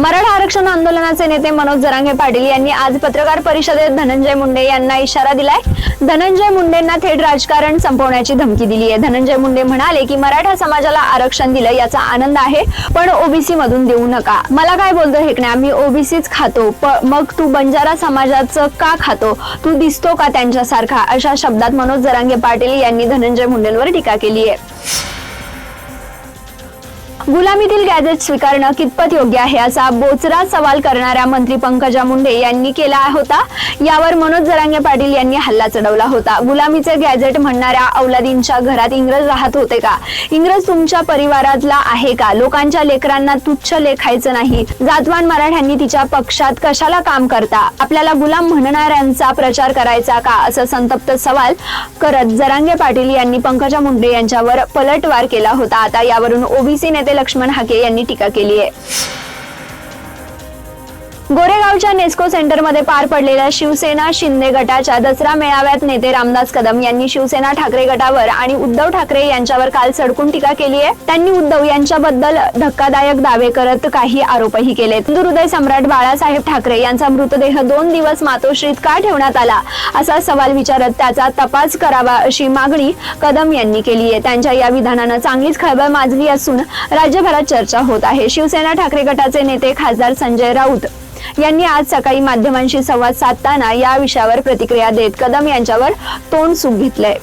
मराठा आरक्षण आंदोलनाचे नेते मनोज जरांगे पाटील यांनी आज पत्रकार परिषदेत धनंजय मुंडे यांना इशारा दिलाय. धनंजय मुंडेंना थेट राजकारण संपवण्याची धमकी दिली आहे. धनंजय मुंडे म्हणाले की मराठा समाजाला आरक्षण दिलं याचा आनंद आहे पण ओबीसी मधून देऊ नका. मला काय बोलतो हेकण्या मी ओबीसीच खातो प- मग तू बंजारा समाजाचं का खातो? तू दिसतो का त्यांच्यासारखा? अशा शब्दात मनोज जरांगे पाटील यांनी धनंजय मुंडेंवर टीका केली आहे. गुलामीतील गॅजेट स्वीकारणं कितपत योग्य आहे असा बोचरा सवाल करणाऱ्या मंत्री पंकजा मुंडे यांनी केला होता. यावर मनोज जरांगे पाटील यांनी हल्ला चढवला होता. गुलामीचे गॅजेट म्हणणाऱ्या औलादींच्या घरात इंग्रज राहत होते का? इंग्रज तुमच्या परिवारातला आहे का? लोकांच्या लेकरांना तुच्छ लेखायचं नाही. जातवान मराठ्यांनी तिच्या पक्षात कशाला काम करता? आपल्याला गुलाम म्हणणाऱ्यांचा प्रचार करायचा का? असं संतप्त सवाल करत जरांगे पाटील यांनी पंकजा मुंडे यांच्यावर पलटवार केला होता. आता यावरून ओबीसी नेते लक्ष्मण हाके यांनी टीका केली आहे. गोरेगावच्या नेस्को सेंटरमध्ये पार पडलेल्या शिवसेना शिंदे गटाच्या दसरा मेळाव्यात नेते रामदास कदम यांनी शिवसेना ठाकरे गटावर आणि उद्धव ठाकरे यांच्यावर काल सडकून टीका केली आहे. त्यांनी उद्धव यांच्याबद्दल धक्कादायक दावे करत काही आरोपही केलेत. हृदय सम्राट बाळासाहेब ठाकरे यांचा मृतदेह दोन दिवस मातोश्रीत का ठेवण्यात आला असा सवाल विचारत त्याचा तपास करावा अशी मागणी कदम यांनी केली आहे. त्यांच्या या विधानानं चांगलीच खळबळ माजली असून राज्यभरात चर्चा होत आहे. शिवसेना ठाकरे गटाचे नेते खासदार संजय राऊत यांनी आज सकाळी माध्यमांशी संवाद साधताना या विषयावर प्रतिक्रिया देत कदम यांच्यावर तोंड सुख घेतलंय.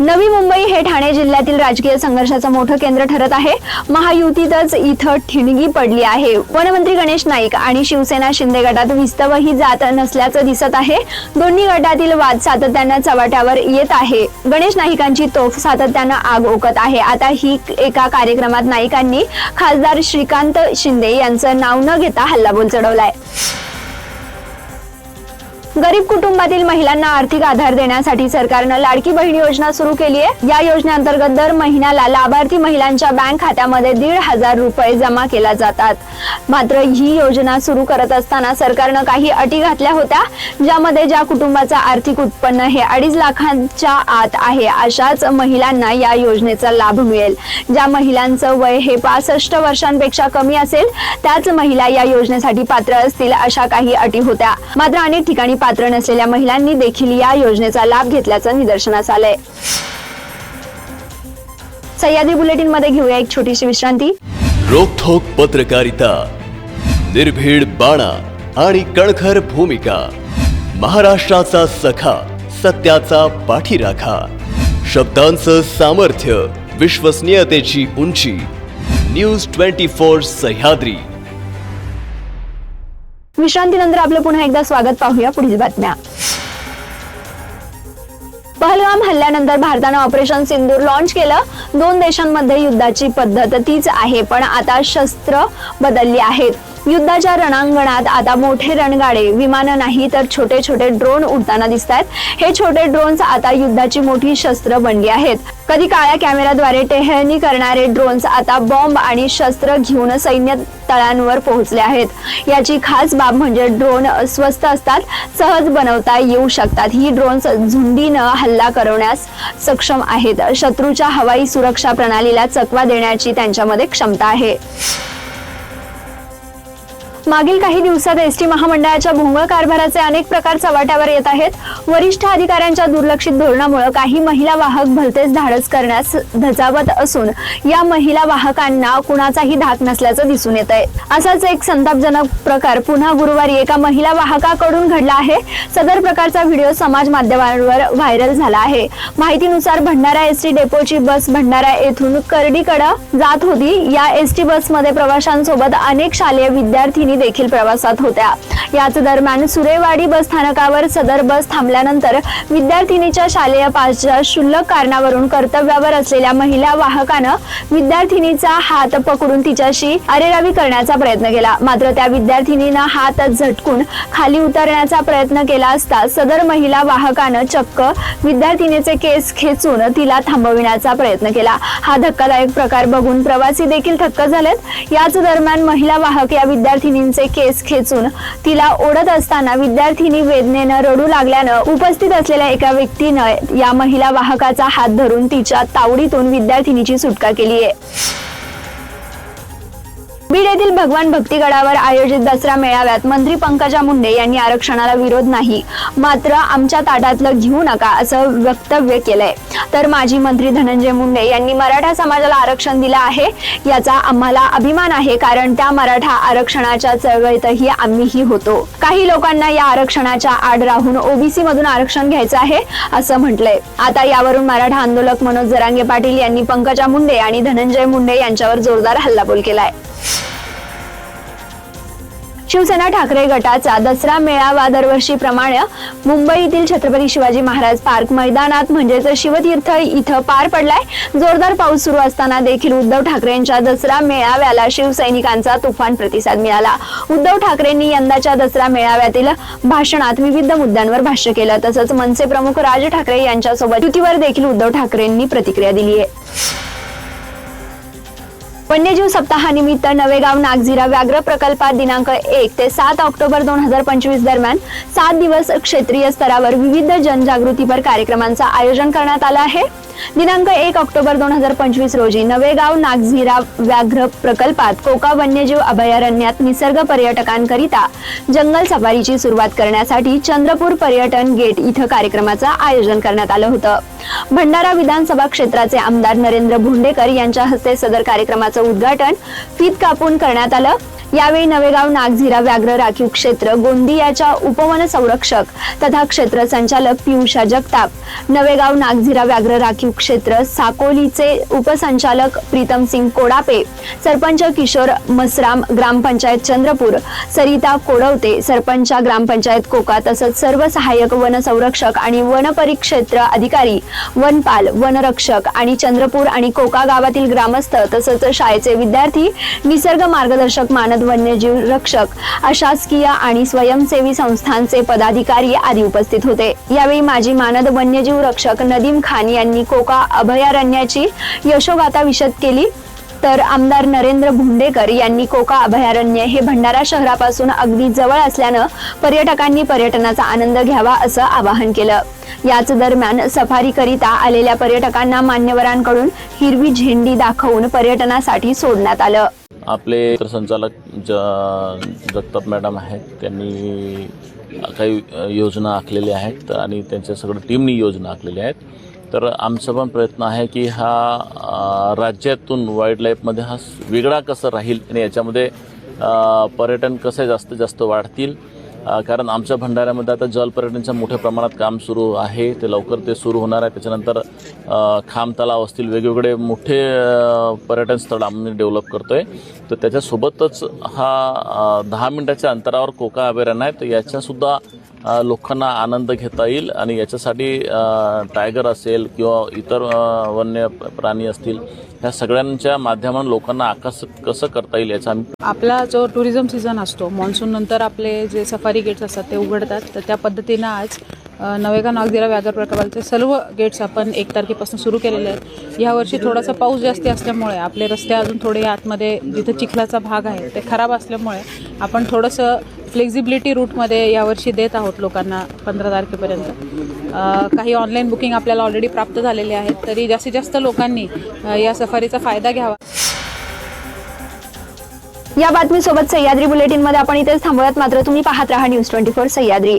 नवी मुंबई हे ठाणे जिल्ह्यातील राजकीय संघर्षाचं मोठं केंद्र ठरत आहे. महायुतीतच इथं ठिणगी पडली आहे. वनमंत्री गणेश नाईक आणि शिवसेना शिंदे गटात विस्तवही जात नसल्याचं दिसत आहे. दोन्ही गटातील वाद सातत्यानं चव्हाट्यावर येत आहे. गणेश नाईकांची तोफ सातत्यानं आग ओकत आहे. आता ही एका कार्यक्रमात नाईकांनी खासदार श्रीकांत शिंदे यांचं नाव न घेता हल्लाबोल चढवलाय. गरीब कुटुंबातील महिलांना आर्थिक आधार देण्यासाठी सरकारनं लाडकी बहीण योजना सुरू केली आहे. या योजनेअंतर्गत दर महिन्याला लाभार्थी महिलांच्या बँक खात्यामध्ये दीड हजार रुपये जमा केला जातात. मात्र ही योजना सुरू करत असताना सरकारनं काही अटी घातल्या होत्या ज्यामध्ये ज्या कुटुंबाचं आर्थिक उत्पन्न हे अडीच लाखांच्या आत आहे अशाच महिलांना या योजनेचा लाभ मिळेल. ज्या महिलांचं वय हे पासष्ट वर्षांपेक्षा कमी असेल त्याच महिला या योजनेसाठी पात्र असतील अशा काही अटी होत्या. मात्र अनेक ठिकाणी पात्र नसलेल्या महिलांनी देखील या योजनेचा लाभ घेतल्याचं निदर्शनास आलंय. सह्याद्री बुलेटिनमध्ये घेऊया एक छोटीशी विश्रांती. रोखोक पत्रकारिता निर्भीड बाणा आणि कणखर भूमिका महाराष्ट्राचा सखा सत्याचा पाठीराखा शब्दांचं सामर्थ्य विश्वसनीयतेची उंची न्यूज ट्वेंटी फोर सह्याद्री. विश्रांतीनंतर आपलं पुन्हा एकदा स्वागत पाहूया. पुढील बातम्या. पहलगाम हल्ल्यानंतर भारतानं ऑपरेशन सिंदूर लॉन्च केलं. दोन देशांमध्ये युद्धाची पद्धत तीच आहे पण आता शस्त्र बदलली आहेत. युद्धाच्या रणांगणात आता मोठे रणगाडे विमानं नाही तर छोटे छोटे ड्रोन उडताना दिसत आहेत हे छोटे ड्रोन्स आता युद्धाची मोठी शस्त्र बनली आहेत. कधी काळ्या कॅमेराद्वारे टेहळणी करणारे ड्रोन्स आता बॉम्ब आणि शस्त्र घेऊन सैन्य तळांवर पोहोचले आहेत. याची खास बाब म्हणजे ड्रोन स्वस्त असतात सहज बनवता येऊ शकतात. ही ड्रोन्स झुंडीनं हल्ला करवण्यास सक्षम आहेत. शत्रूच्या हवाई सुरक्षा प्रणालीला चकवा देण्याची त्यांच्यामध्ये क्षमता आहे. मागील काही दिवसात एस टी महामंडळाच्या भोंगळ कारभाराचे अनेक प्रकार चव्हाट्यावर येत आहेत. वरिष्ठ अधिकाऱ्यांच्या दुर्लक्षित धोरणामुळे काही महिला वाहक भलतेच धाडस करण्यास धजावत असून या महिला वाहकांना कुणाचाही धाक नसल्याचं दिसून येत आहे असाच एक संतापजनक प्रकार पुन्हा गुरुवारी एका महिला वाहकाकडून घडला आहे. सदर प्रकारचा व्हिडिओ समाज माध्यमांवर व्हायरल झाला आहे. माहितीनुसार भंडारा एस टी डेपोची बस भंडारा येथून करडीकडे जात होती. या एस टी बसमध्ये प्रवाशांसोबत अनेक शालेय विद्यार्थिनी दोघी देखील प्रवासात होत्या. याच दरम्यान सुरेवाडी बस स्थानकावर सदर बस थांबल्यानंतर विद्यार्थिनीच्या शालेय पासच्या क्षुल्लक कारणावरून कर्तव्यावर असलेल्या महिला वाहकानं विद्यार्थिनीचा हात पकडून तिच्याशी अरेरावी करण्याचा प्रयत्न केला. मात्र त्या विद्यार्थिनीनं हात झटकून खाली उतरण्याचा प्रयत्न केला असता सदर महिला वाहकानं चक्क विद्यार्थिनीचे केस खेचून तिला थांबविण्याचा प्रयत्न केला. हा धक्कादायक प्रकार बघून प्रवासी देखील थक्क झालेत. याच दरम्यान महिला वाहक या विद्यार्थिनी मुलींचे केस खेचून तिला ओढत असताना विद्यार्थिनी वेदनेनं रडू लागल्यानं उपस्थित असलेल्या एका व्यक्तीनं या महिला वाहकाचा हात धरून तिच्या तावडीतून विद्यार्थिनीची सुटका केली आहे बीड येथील भगवान भक्तीगडावर आयोजित दसरा मेळाव्यात मंत्री पंकजा मुंडे यांनी आरक्षणाला विरोध नाही. मात्र आमच्या ताटातलं घेऊ नका असं वक्तव्य केलंय. तर माजी मंत्री धनंजय मुंडे यांनी मराठा समाजाला आरक्षण दिलं आहे याचा आम्हाला अभिमान आहे कारण त्या मराठा आरक्षणाच्या चळवळीतही आम्हीही होतो. काही लोकांना या आरक्षणाच्या आड राहून ओबीसी मधून आरक्षण घ्यायचं आहे असं म्हटलंय. आता यावरून मराठा आंदोलक मनोज जरांगे पाटील यांनी पंकजा मुंडे आणि धनंजय मुंडे यांच्यावर जोरदार हल्लाबोल केलाय. शिवसेना ठाकरे गटाचा दसरा मेळावा दरवर्षीप्रमाणे मुंबईतील छत्रपती शिवाजी महाराज पार्क मैदानात म्हणजेच शिवतीर्थ इथं पार पडलाय. जोरदार पाऊस सुरू असताना देखील उद्धव ठाकरेंच्या दसरा मेळाव्याला शिवसैनिकांचा तुफान प्रतिसाद मिळाला. उद्धव ठाकरेंनी यंदाच्या दसरा मेळाव्यातील भाषणात विविध मुद्द्यांवर भाष्य केलं. तसंच मनसे प्रमुख राज ठाकरे यांच्यासोबत युतीवर देखील उद्धव ठाकरेंनी प्रतिक्रिया दिली आहे. वन्यजीव सप्ताहानिमित्त नवेगाव नागझिरा व्याघ्र प्रकल्पात दिनांक एक ते सात ऑक्टोबर दोन हजार पंचवीस दरम्यान सात दिवस क्षेत्रीय स्तरावर विविध जनजागृतीपर कार्यक्रमांचं आयोजन करण्यात आलं आहे. दिनांक एक ऑक्टोबर दोन हजार पंचवीस रोजी नवेगाव नागझिरा व्याघ्र प्रकल्पात कोका वन्यजीव अभयारण्यात निसर्ग पर्यटकांकरिता जंगल सफारीची सुरुवात करण्यासाठी चंद्रपूर पर्यटन गेट इथं कार्यक्रमाचं आयोजन करण्यात आलं होतं. भंडारा विधानसभा क्षेत्राचे आमदार नरेंद्र भोंडेकर यांच्या हस्ते सदर कार्यक्रमाचं उद्घाटन फीत कापून करण्यात आलं. यावेळी नवेगाव नागझिरा व्याघ्र राखीव क्षेत्र गोंदियाच्या उपवन संरक्षक तथा क्षेत्र संचालक पियुषा जगताप नवेगाव नागझिरा व्याघ्र राखीव क्षेत्र साकोलीचे उपसंचालक प्रीतम सिंग कोडापे सरपंच किशोर मसराम ग्रामपंचायत चंद्रपूर सरिता कोडवते सरपंच ग्रामपंचायत कोका तसंच सर्व सहाय्यक वन संरक्षक आणि वन परिक्षेत्र अधिकारी वनपाल वनरक्षक आणि चंद्रपूर आणि कोका गावातील ग्रामस्थ तसंच शाळेचे विद्यार्थी निसर्ग मार्गदर्शक मानद वन्यजीव रक्षक अशासकीय आणि स्वयंसेवी संस्थांचे पदाधिकारी आदी उपस्थित होते. यावेळी माजी मानद वन्यजीव रक्षक नदीम खान यांनी कोका अभयारण्याची यशोगाथा विशद केली. तर आमदार नरेंद्र भुंडेकर यांनी कोका अभयारण्य हे भंडारा शहरापासून अगदी जवळ असल्यानं पर्यटकांनी पर्यटनाचा आनंद घ्यावा असं आवाहन केलं. याच दरम्यान सफारीकरिता आलेल्या पर्यटकांना मान्यवरांकडून हिरवी झेंडी दाखवून पर्यटनासाठी सोडण्यात आलं. आपले संचालक ज जगताप मॅडम आहेत. त्यांनी काही योजना आखलेल्या आहेत आणि त्यांच्या सगळं टीमनी योजना आखलेल्या आहेत. तर आमचा पण प्रयत्न आहे की हा राज्यातून वाईल्ड लाईफमध्ये हा वेगळा कसं राहील आणि याच्यामध्ये पर्यटन कसे जास्तीत जास्त वाढतील कारण आमच्या भंडाऱ्यामध्ये आता जलपर्यटनचं मोठ्या प्रमाणात काम सुरू आहे. ते लवकर ते सुरू होणार आहे. त्याच्यानंतर खाम तलाव असतील वेगवेगळे मोठे पर्यटन स्थळ आम्ही डेव्हलप करतो आहे तर त्याच्यासोबतच हा दहा मिनटाच्या अंतरावर कोका अभयारण्य आहे. तर याच्यासुद्धा लोकांना आनंद घेता येईल आणि याच्यासाठी टायगर असेल किंवा इतर वन्य प्राणी असतील ह्या सगळ्यांच्या माध्यमातून लोकांना आकर्षित कसं करता येईल याचा आम्ही आपला जो टुरिझम सीझन असतो मान्सून नंतर आपले जे सफारी गेट्स असतात ते उघडतात. तर त्या पद्धतीनं आज नवेगाव नागदिरा व्याघ्र प्रकल्पाचे सर्व गेट्स आपण एक तारखेपासून सुरू केलेले आहेत. यावर्षी थोडासा पाऊस जास्ती असल्यामुळे आपले रस्ते अजून थोडे आतमध्ये जिथं चिखलाचा भाग आहे ते खराब असल्यामुळे आपण थोडंसं फ्लेक्झिबिलिटी रूटमध्ये यावर्षी देत आहोत लोकांना पंधरा तारखेपर्यंत. काही ऑनलाईन बुकिंग आपल्याला ऑलरेडी प्राप्त झालेले आहेत तरी जास्तीत जास्त लोकांनी या सफारीचा फायदा घ्यावा. या बातमीसोबत सह्याद्री बुलेटिनमध्ये आपण इथेच थांबूयात. मात्र तुम्ही पाहत राहा न्यूज ट्वेंटी फोर सह्याद्री.